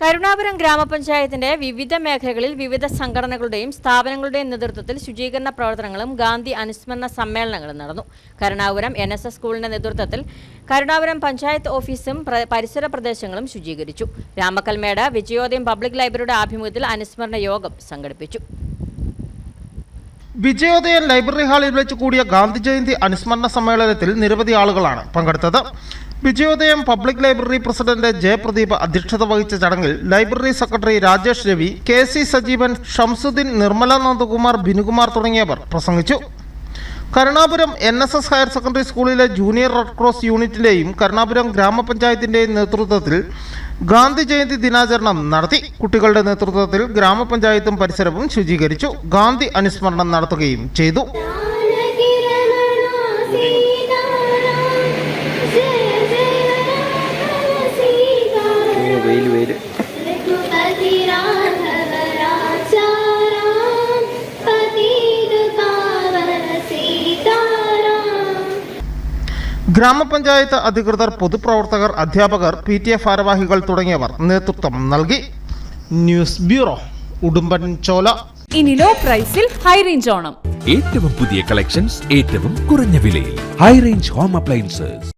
കരുണാപുരം ഗ്രാമപഞ്ചായത്തിന്റെ വിവിധ മേഖലകളിൽ വിവിധ സംഘടനകളുടെയും സ്ഥാപനങ്ങളുടെയും നേതൃത്വത്തിൽ ശുചീകരണ പ്രവർത്തനങ്ങളും ഗാന്ധി അനുസ്മരണ സമ്മേളനങ്ങളും നടന്നു. കരുണാപുരം എൻ എസ് എസ് സ്കൂളിന്റെ നേതൃത്വത്തിൽ കരുണാപുരം പഞ്ചായത്ത് ഓഫീസും പ്ര- പരിസര പ്രദേശങ്ങളും ശുചീകരിച്ചു. രാമക്കൽമേട് വിജയോദയം പബ്ലിക് ലൈബ്രറിയുടെ ആഭിമുഖ്യത്തിൽ അനുസ്മരണ യോഗം സംഘടിപ്പിച്ചു. വിജയോദയം ലൈബ്രറി ഹാളിൽ വെച്ച് കൂടിയ ഗാന്ധി ജയന്തി അനുസ്മരണ സമ്മേളനത്തിൽ നിരവധി ആളുകളാണ് പങ്കെടുത്തത്. Vijayodayam public library president Jayapradeep അധ്യക്ഷത വഹിച്ച ചടങ്ങിൽ library secretary Rajesh Ravi K C Sajeevan Shamsuddin Nirmala Nandakumar Binukumar തുടങ്ങിയവർ പ്രസംഗിച്ചു. Karunapuram N S S higher secondary സ്കൂളിലെ ജൂനിയർ റെഡ് ക്രോസ് യൂണിറ്റിന്റെയും കരുണാപുരം ഗ്രാമപഞ്ചായത്തിന്റെയും നേതൃത്വത്തിൽ ഗാന്ധി ജയന്തി ദിനാചരണം നടത്തി. കുട്ടികളുടെ നേതൃത്വത്തിൽ ഗ്രാമപഞ്ചായത്തും പരിസരവും ശുചീകരിച്ചു. ഗാന്ധി അനുസ്മരണം നടത്തുകയും ചെയ്തു. വെയിൽ വെയിൽ ഗ്രാമപഞ്ചായത്ത് അധികൃതർ പൊതുപ്രവർത്തകർ അധ്യാപകർ പി ടി എ ഭാരവാഹികൾ തുടങ്ങിയവർ നേതൃത്വം നൽകി. News bureau Udumbanchola. ഇനി ലോ പ്രൈസിൽ ഹൈ റേഞ്ച് ഓണം. ഏറ്റവും പുതിയ കളക്ഷൻസ് ഏറ്റവും കുറഞ്ഞ വിലയിൽ. High range home appliances